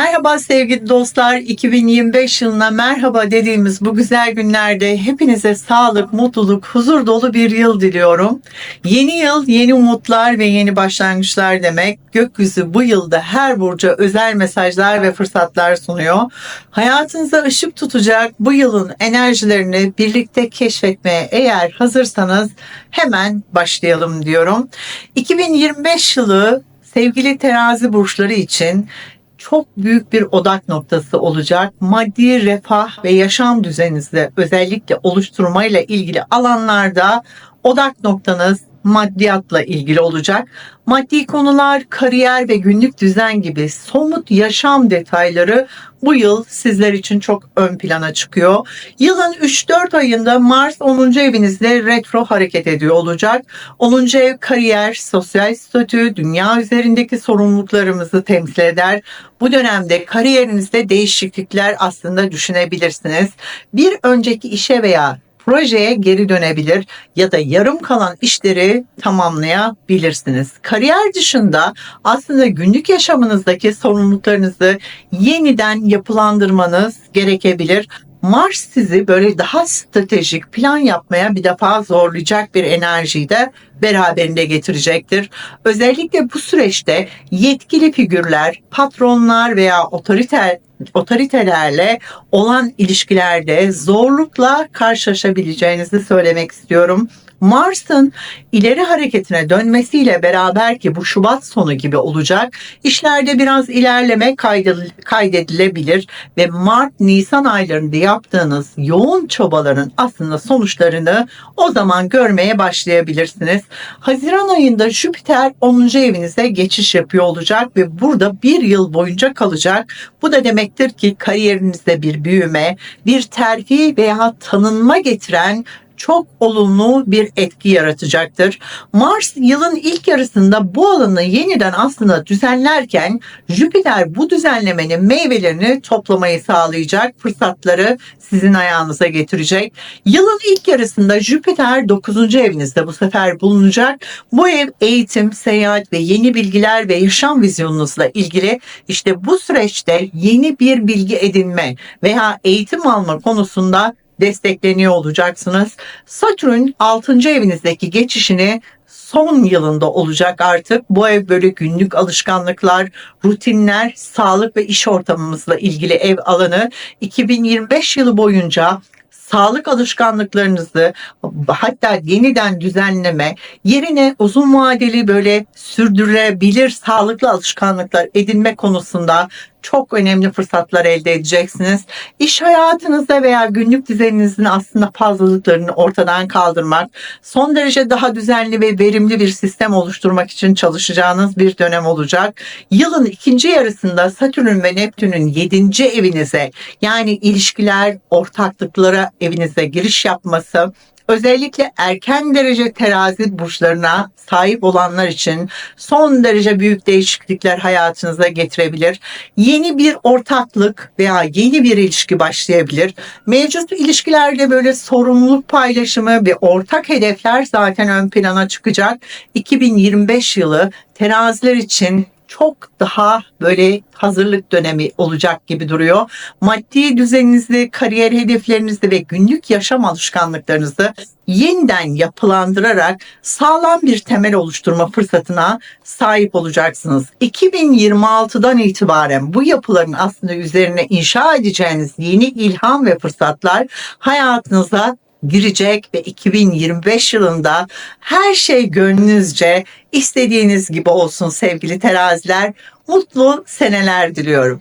Merhaba sevgili dostlar. 2025 yılına merhaba dediğimiz bu güzel günlerde hepinize sağlık, mutluluk, huzur dolu bir yıl diliyorum. Yeni yıl, yeni umutlar ve yeni başlangıçlar demek. Gökyüzü bu yılda her burca özel mesajlar ve fırsatlar sunuyor. Hayatınıza ışık tutacak bu yılın enerjilerini birlikte keşfetmeye eğer hazırsanız hemen başlayalım diyorum. 2025 yılı sevgili terazi burçları için çok büyük bir odak noktası olacak. Maddi refah ve yaşam düzeninizde özellikle oluşturmayla ilgili alanlarda odak noktanız maddiyatla ilgili olacak. Maddi konular, kariyer ve günlük düzen gibi somut yaşam detayları bu yıl sizler için çok ön plana çıkıyor. Yılın 3-4 ayında Mars 10. evinizde retro hareket ediyor olacak. 10. ev kariyer, sosyal statü, dünya üzerindeki sorumluluklarımızı temsil eder. Bu dönemde kariyerinizde değişiklikler aslında düşünebilirsiniz. Bir önceki işe veya projeye geri dönebilir ya da yarım kalan işleri tamamlayabilirsiniz. Kariyer dışında aslında günlük yaşamınızdaki sorumluluklarınızı yeniden yapılandırmanız gerekebilir. Mars sizi böyle daha stratejik plan yapmaya bir defa zorlayacak bir enerjiyi de beraberinde getirecektir. Özellikle bu süreçte yetkili figürler, patronlar veya otoriter otoritelerle olan ilişkilerde zorlukla karşılaşabileceğinizi söylemek istiyorum. Mars'ın ileri hareketine dönmesiyle beraber ki bu Şubat sonu gibi olacak. İşlerde biraz ilerleme kaydedilebilir ve Mart-Nisan aylarında yaptığınız yoğun çabaların aslında sonuçlarını o zaman görmeye başlayabilirsiniz. Haziran ayında Jüpiter 10. evinize geçiş yapıyor olacak ve burada bir yıl boyunca kalacak. Bu da demektir ki kariyerinizde bir büyüme, bir terfi veya tanınma getiren çok olumlu bir etki yaratacaktır. Mars yılın ilk yarısında bu alanı yeniden aslında düzenlerken Jüpiter bu düzenlemenin meyvelerini toplamayı sağlayacak fırsatları sizin ayağınıza getirecek. Yılın ilk yarısında Jüpiter 9. evinizde bu sefer bulunacak. Bu ev eğitim, seyahat ve yeni bilgiler ve yaşam vizyonunuzla ilgili işte bu süreçte yeni bir bilgi edinme veya eğitim alma konusunda destekleniyor olacaksınız. Satürn 6. evinizdeki geçişini son yılında olacak artık. Bu ev böyle günlük alışkanlıklar, rutinler, sağlık ve iş ortamımızla ilgili ev alanı 2025 yılı boyunca sağlık alışkanlıklarınızı hatta yeniden düzenleme yerine uzun vadeli böyle sürdürülebilir sağlıklı alışkanlıklar edinme konusunda çok önemli fırsatlar elde edeceksiniz. İş hayatınızda veya günlük düzeninizin aslında fazlalıklarını ortadan kaldırmak, son derece daha düzenli ve verimli bir sistem oluşturmak için çalışacağınız bir dönem olacak. Yılın ikinci yarısında Satürn ve Neptün'ün yedinci evinize yani ilişkiler, ortaklıklara evinize giriş yapması özellikle erken derece terazi burçlarına sahip olanlar için son derece büyük değişiklikler hayatınıza getirebilir. Yeni bir ortaklık veya yeni bir ilişki başlayabilir. Mevcut ilişkilerde böyle sorumluluk paylaşımı ve ortak hedefler zaten ön plana çıkacak. 2025 yılı teraziler için çok daha böyle hazırlık dönemi olacak gibi duruyor. Maddi düzeninizde, kariyer hedeflerinizde ve günlük yaşam alışkanlıklarınızı yeniden yapılandırarak sağlam bir temel oluşturma fırsatına sahip olacaksınız. 2026'dan itibaren bu yapıların aslında üzerine inşa edeceğiniz yeni ilham ve fırsatlar hayatınıza girecek ve 2025 yılında her şey gönlünüzce istediğiniz gibi olsun sevgili teraziler. Mutlu seneler diliyorum.